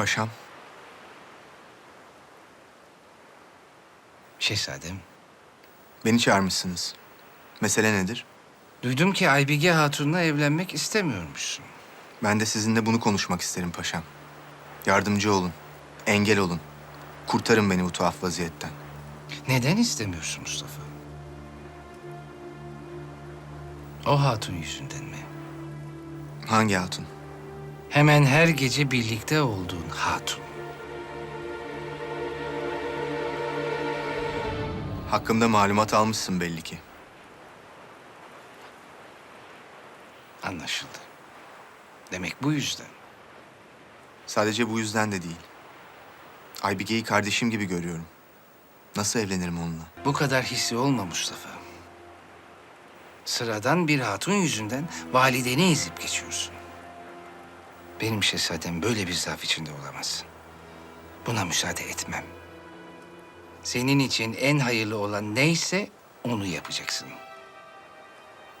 Paşam, Şehzadem, beni çağırmışsınız. Mesele nedir? duydum ki Aybige Hatun'la evlenmek istemiyormuşsun. Ben de sizinle bunu konuşmak isterim paşam. Yardımcı olun, engel olun. Kurtarın beni bu tuhaf vaziyetten. Neden istemiyorsun Mustafa? O hatun yüzünden mi? Hangi hatun? Hemen her gece birlikte olduğun hatun. Hakkımda malumat almışsın belli ki. Anlaşıldı. Demek bu yüzden. Sadece bu yüzden de değil. Aybige'yi kardeşim gibi görüyorum. Nasıl evlenirim onunla? Bu kadar hissi olma Mustafa. Sıradan bir hatun yüzünden valideni ezip geçiyorsun. Benim şehzadem böyle bir zaaf içinde olamaz. Buna müsaade etmem. Senin için en hayırlı olan neyse onu yapacaksın.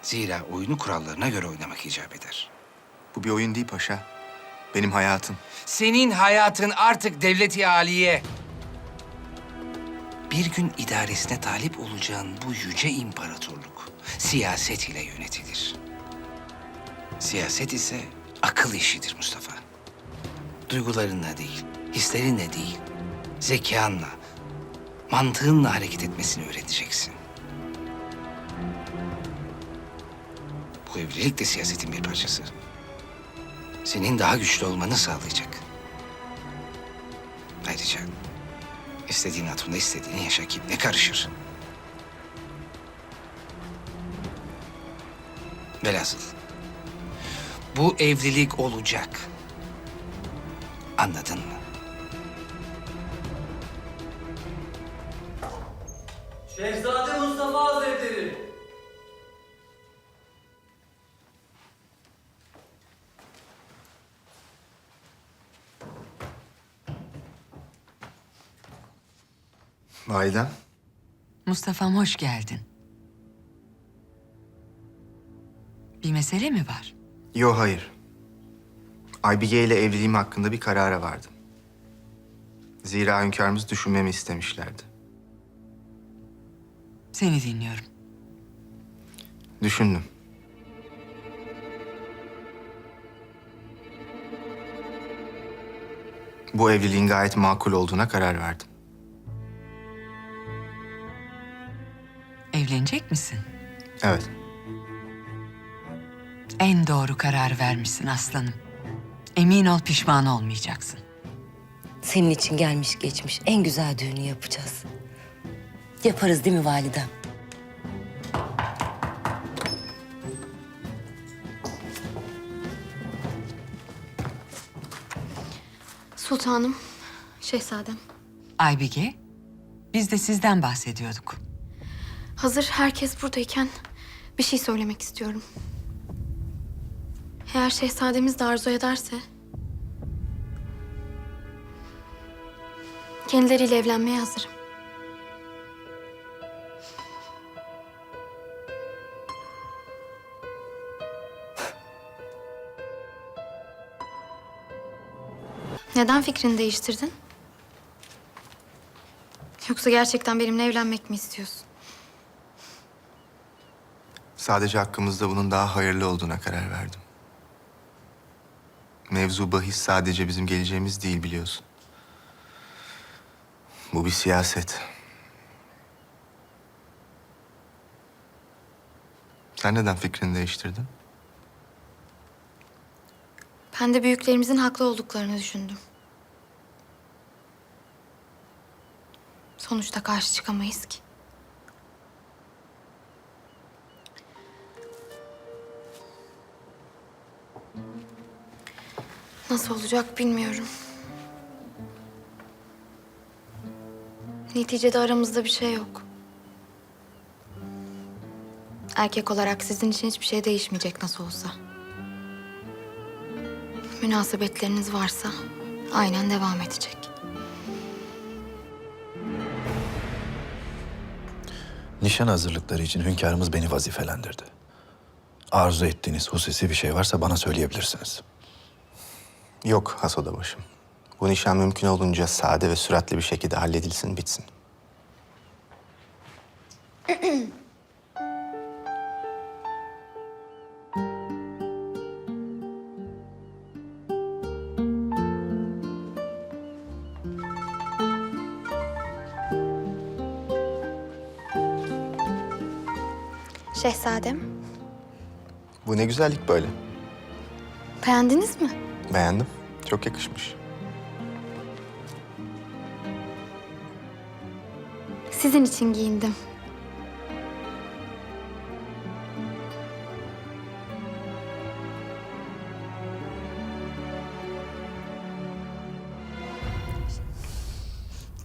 Zira oyunu kurallarına göre oynamak icap eder. Bu bir oyun değil paşa. Benim hayatım. Senin hayatın artık devleti aliye. Bir gün idaresine talip olacağın bu yüce imparatorluk siyaset ile yönetilir. Siyaset ise akıl işidir Mustafa. Duygularınla değil, hislerinle değil, zekanla, mantığınla hareket etmesini öğreneceksin. Bu evlilik de siyasetin bir parçası senin daha güçlü olmanı sağlayacak. Ayrıca istediğin hatunda istediğini yaşa kim ne karışır. Velhasıl bu evlilik olacak. Anladın mı? Şehzade Mustafa Hazretleri. Validem, Mustafa'm hoş geldin. Bir mesele mi var? Yo hayır. Aybige ile evliliğim hakkında bir karara vardım. Zira hünkârımız düşünmemi istemişlerdi. Seni dinliyorum. Düşündüm. Bu evliliğin gayet makul olduğuna karar verdim. Evlenecek misin? Evet. En doğru karar vermişsin aslanım. Emin ol pişman olmayacaksın. Senin için gelmiş geçmiş en güzel düğünü yapacağız. Yaparız değil mi validem? Sultanım, şehzadem. Aybige, biz de sizden bahsediyorduk. Hazır herkes buradayken bir şey söylemek istiyorum. Eğer şehzademiz de arzu ederse... Kendileriyle evlenmeye hazırım. Neden fikrini değiştirdin? Yoksa gerçekten benimle evlenmek mi istiyorsun? Sadece hakkımızda bunun daha hayırlı olduğuna karar verdim. Mevzu bahis sadece bizim geleceğimiz değil biliyorsun. Bu bir siyaset. Sen neden fikrini değiştirdin? Ben de büyüklerimizin haklı olduklarını düşündüm. Sonuçta karşı çıkamayız ki. Nasıl olacak bilmiyorum. Neticede aramızda bir şey yok. Erkek olarak sizin için hiçbir şey değişmeyecek nasıl olsa. Münasebetleriniz varsa aynen devam edecek. Nişan hazırlıkları için hünkârımız beni vazifelendirdi. Arzu ettiğiniz hususi bir şey varsa bana söyleyebilirsiniz. Yok has başım. Bu nişan mümkün olunca sade ve süratli bir şekilde halledilsin, bitsin. Şehzadem, Bu ne güzellik böyle. beğendiniz mi? Beğendim. Çok yakışmış. Sizin için giyindim.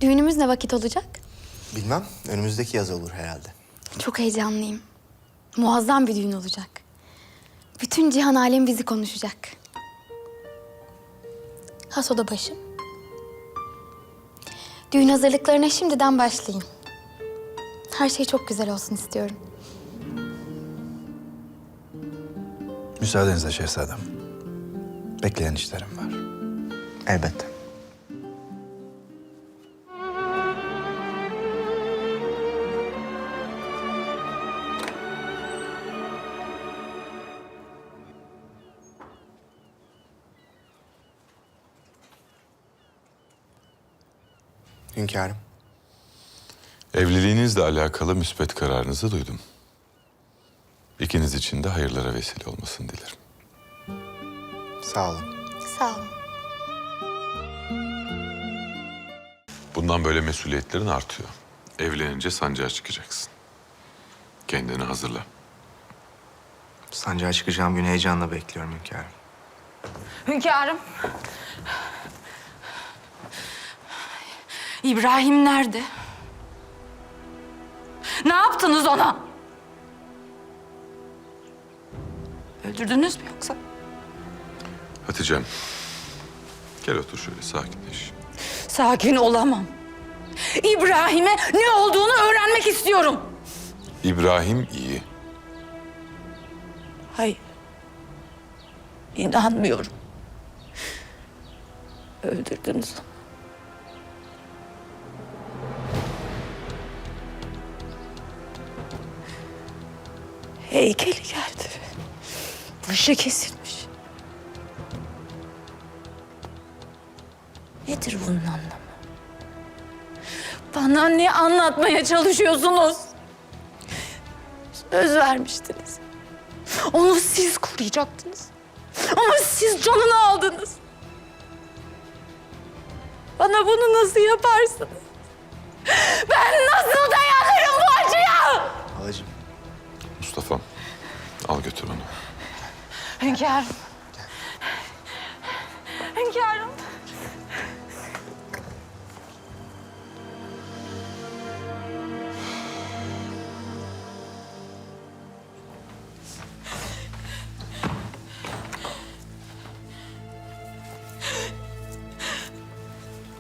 Düğünümüz ne vakit olacak? Bilmem, önümüzdeki yaz olur herhalde. Çok heyecanlıyım. Muazzam bir düğün olacak. Bütün cihan alem bizi konuşacak. Has oda başım. Düğün hazırlıklarına şimdiden başlayın. Her şey çok güzel olsun istiyorum. Müsaadenizle şehzadem. Bekleyen işlerim var. Elbette. Hünkârım. Evliliğinizle alakalı müspet kararınızı duydum. İkiniz için de hayırlara vesile olmasını dilerim. Sağ olun. Sağ olun. Bundan böyle mesuliyetlerin artıyor. Evlenince sancağa çıkacaksın. Kendini hazırla. Sancağa çıkacağım günü heyecanla bekliyorum hünkârım. Hünkârım. İbrahim nerede? Ne yaptınız ona? Öldürdünüz mü yoksa? Hatice'm, gel otur şöyle sakinleş. Sakin olamam. İbrahim'e ne olduğunu öğrenmek istiyorum. İbrahim iyi. Hayır. İnanmıyorum. Öldürdünüz onu. Başı kesilmiş. Nedir bunun anlamı? Bana ne anlatmaya çalışıyorsunuz? Söz vermiştiniz. Onu siz koruyacaktınız. Ama siz canını aldınız. Bana bunu nasıl yaparsınız? Ben nasıl dayanırım bu acıya? Halacığım. Mustafa'm, al götür onu. Hünkârım. Hünkârım.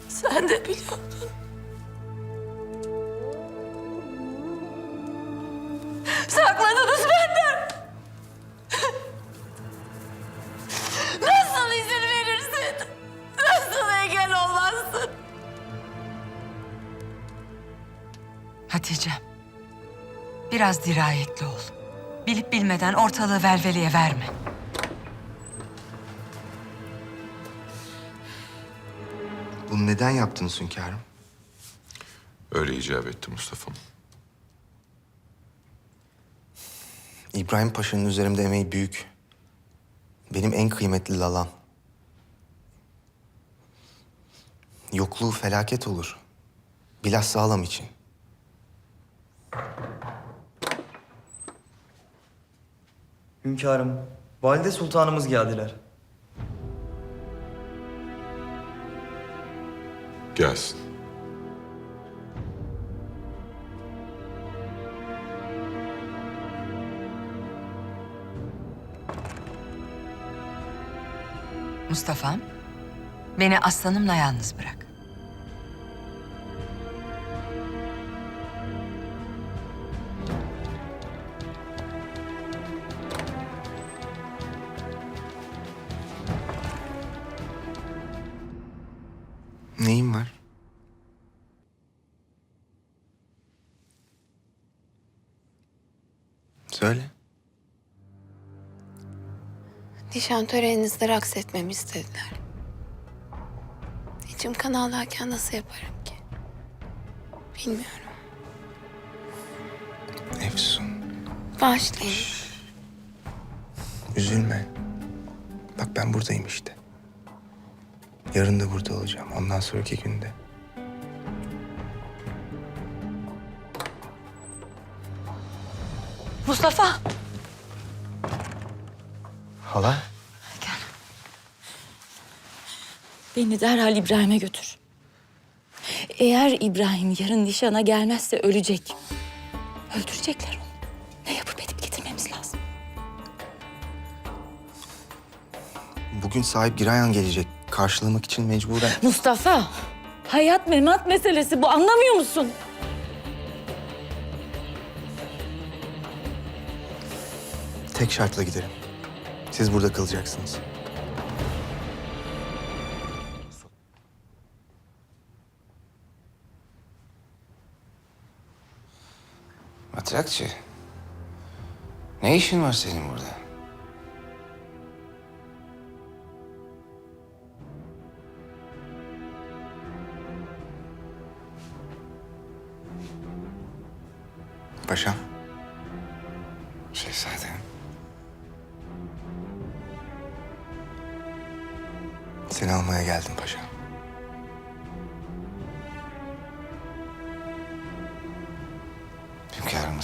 Sen de biliyordun. Biraz dirayetli ol. Bilip bilmeden ortalığı velveleye verme. Bunu neden yaptınız hünkârım? Öyle icap etti Mustafa'm. İbrahim Paşa'nın üzerimde emeği büyük. Benim en kıymetli lalam. Yokluğu felaket olur. Bilhassa halam için. Hünkârım, valide sultanımız geldiler. Gelsin. Mustafa'm, beni aslanımla yalnız bırak. Nişan töreninizde raks etmemi istediler. İçim kan ağlarken nasıl yaparım ki? Bilmiyorum. Efsun, Bağışlayın. üzülme. Bak ben buradayım işte. Yarın da burada olacağım. Ondan sonraki günde. Mustafa. Hala? Beni derhal İbrahim'e götür. Eğer İbrahim yarın nişana gelmezse ölecek. Öldürecekler onu. Ne yapıp edip getirmemiz lazım. Bugün sahip Girayan gelecek. Karşılamak için mecburen... Mustafa, hayat memat meselesi bu anlamıyor musun? Tek şartla giderim. Siz burada kalacaksınız. Matrakçı. Ne işin var senin burada?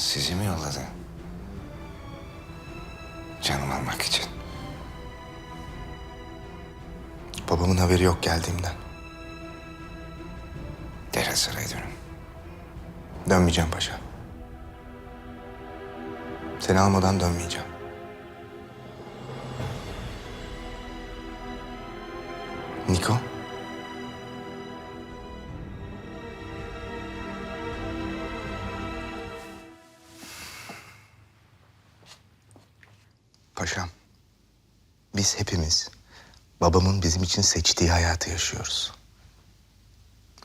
Sizi mi yolladı? Canım almak için. Babamın haberi yok geldiğimden. Derhal saraya dönün. Dönmeyeceğim paşa. Seni almadan dönmeyeceğim. Babamın bizim için seçtiği hayatı yaşıyoruz.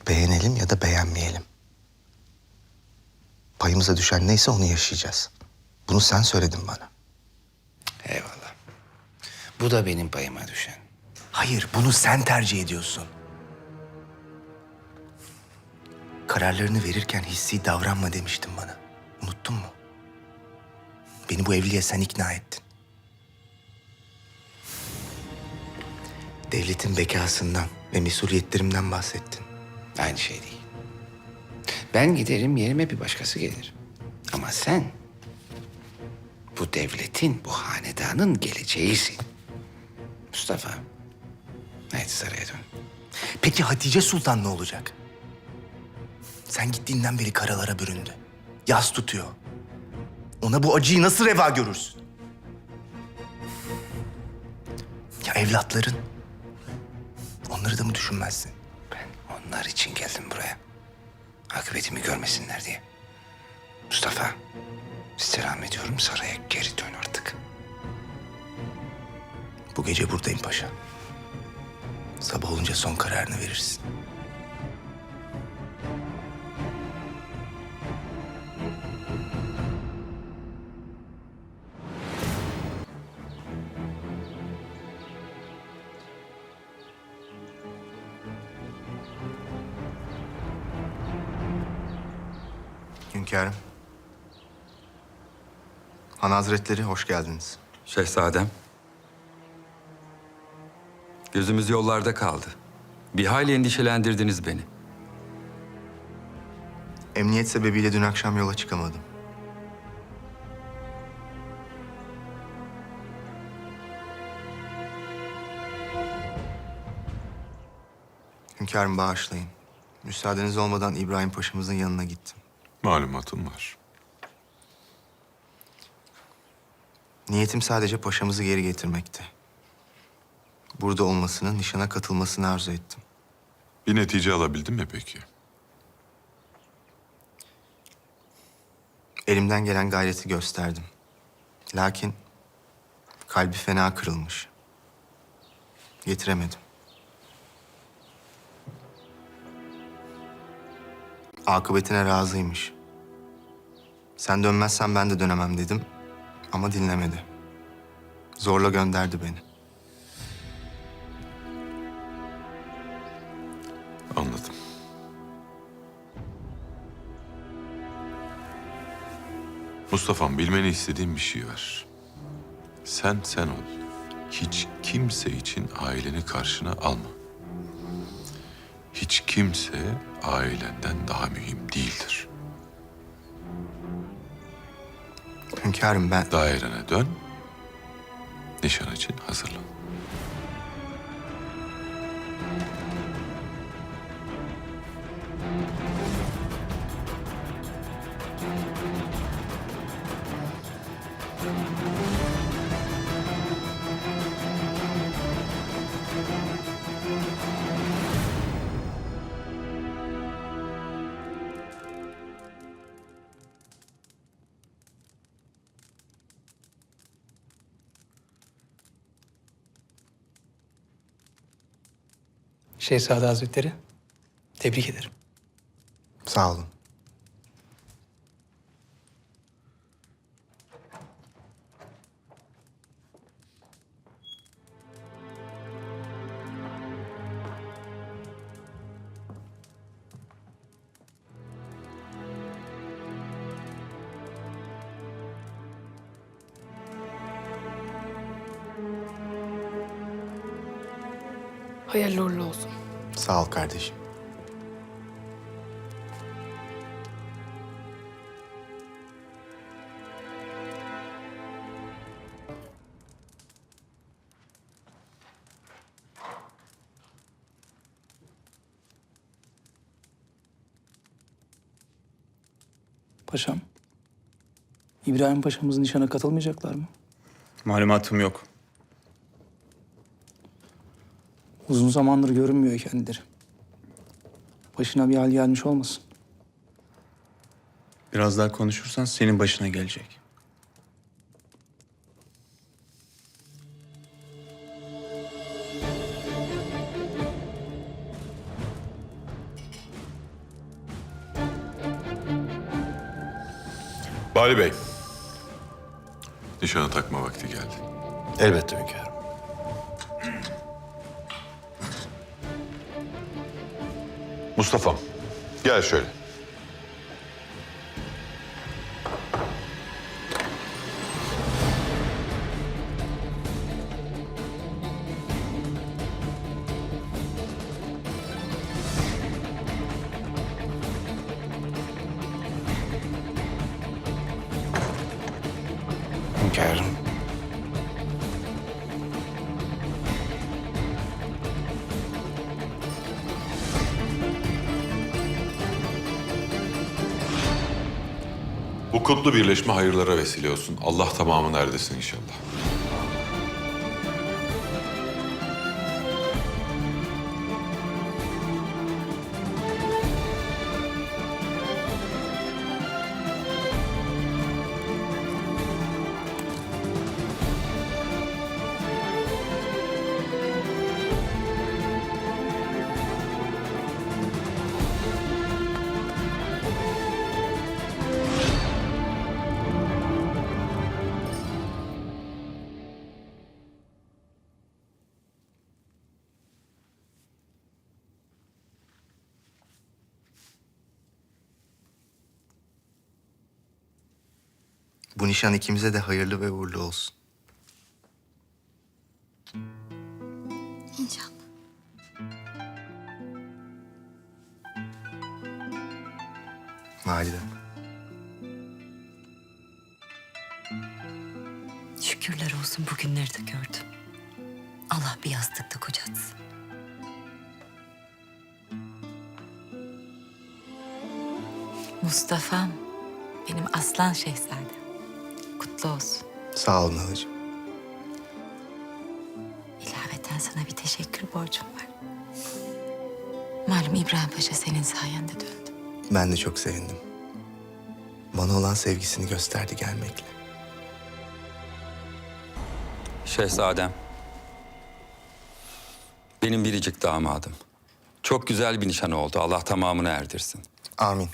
Beğenelim ya da beğenmeyelim. Payımıza düşen neyse onu yaşayacağız. Bunu sen söyledin bana. Eyvallah. Bu da benim payıma düşen. Hayır, bunu sen tercih ediyorsun. Kararlarını verirken hissi davranma demiştin bana. Unuttun mu? Beni bu evliliğe sen ikna ettin. Devletin bekasından ve mesuliyetlerimden bahsettin. Aynı şey değil. Ben giderim yerime bir başkası gelir. Ama sen bu devletin, bu hanedanın geleceğisin. Mustafa, haydi saraya dön. Peki Hatice Sultan ne olacak? Sen gittiğinden beri karalara büründü. Yas tutuyor. Ona bu acıyı nasıl reva görürsün? Ya evlatların? Onları da mı düşünmezsin? Ben onlar için geldim buraya. Akıbetimi görmesinler diye. Mustafa, istirham ediyorum saraya geri dön artık. Bu gece buradayım paşa. Sabah olunca son kararını verirsin. Hünkârım. Han Hazretleri hoş geldiniz. Şehzadem. Gözümüz yollarda kaldı. Bir hayli endişelendirdiniz beni. Emniyet sebebiyle dün akşam yola çıkamadım. Hünkârım bağışlayın. Müsaadeniz olmadan İbrahim Paşa'mızın yanına gittim. Malumatım var. Niyetim sadece paşamızı geri getirmekti. Burada olmasını, nişana katılmasını arzu ettim. Bir netice alabildin mi peki? Elimden gelen gayreti gösterdim. Lakin kalbi fena kırılmış. Getiremedim. Akıbetine razıymış. Sen dönmezsen ben de dönemem dedim. Ama dinlemedi. Zorla gönderdi beni. Anladım. Mustafa'm bilmeni istediğim bir şey var. Sen sen ol. Hiç kimse için aileni karşına alma. Hiç kimse ailenden daha mühim değildir. Hünkârım ben... Dairene dön. Nişan için hazırlan. Şehzade Hazretleri, tebrik ederim. Sağ olun. Hayırlı uğurlu olsun. Sağ ol kardeşim. Paşam, İbrahim Paşa'mız nişana katılmayacaklar mı? Malumatım yok. Uzun zamandır görünmüyor kendileri. Başına bir hal gelmiş olmasın. Biraz daha konuşursan senin başına gelecek. Bali Bey. Nişana takma vakti geldi. Elbette hünkârım. Mustafa'm gel şöyle. Kutlu birleşme hayırlara vesile olsun. Allah tamamını erdesin inşallah. Bu nişan ikimize de hayırlı ve uğurlu olsun. İnşallah. Validem. Şükürler olsun bugünleri de gördüm. Allah bir yastıkta kocatsın. Mustafa'm, benim aslan şehzadem. Kutlu olsun. Sağ olun halacığım. İlaveten sana bir teşekkür borcum var. Malum İbrahim Paşa senin sayende döndü. Ben de çok sevindim. Bana olan sevgisini gösterdi gelmekle. Şehzadem. Benim biricik damadım. Çok güzel bir nişan oldu. Allah tamamını erdirsin. Amin.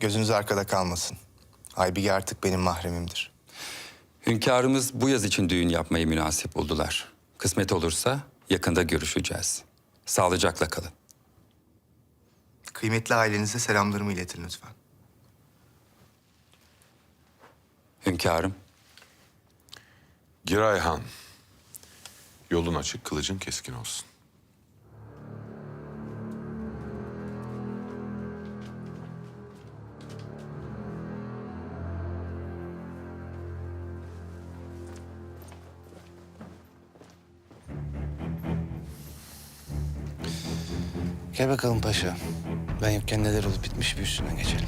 Gözünüz arkada kalmasın. Aybige artık benim mahremimdir. Hünkârımız bu yaz için düğün yapmayı münasip buldular. Kısmet olursa yakında görüşeceğiz. Sağlıcakla kalın. Kıymetli ailenize selamlarımı iletin lütfen. Hünkârım, Giray Han. Yolun açık, kılıcın keskin olsun. Gel bakalım paşa. Ben yokken neler olup bitmiş bir üstünden geçelim.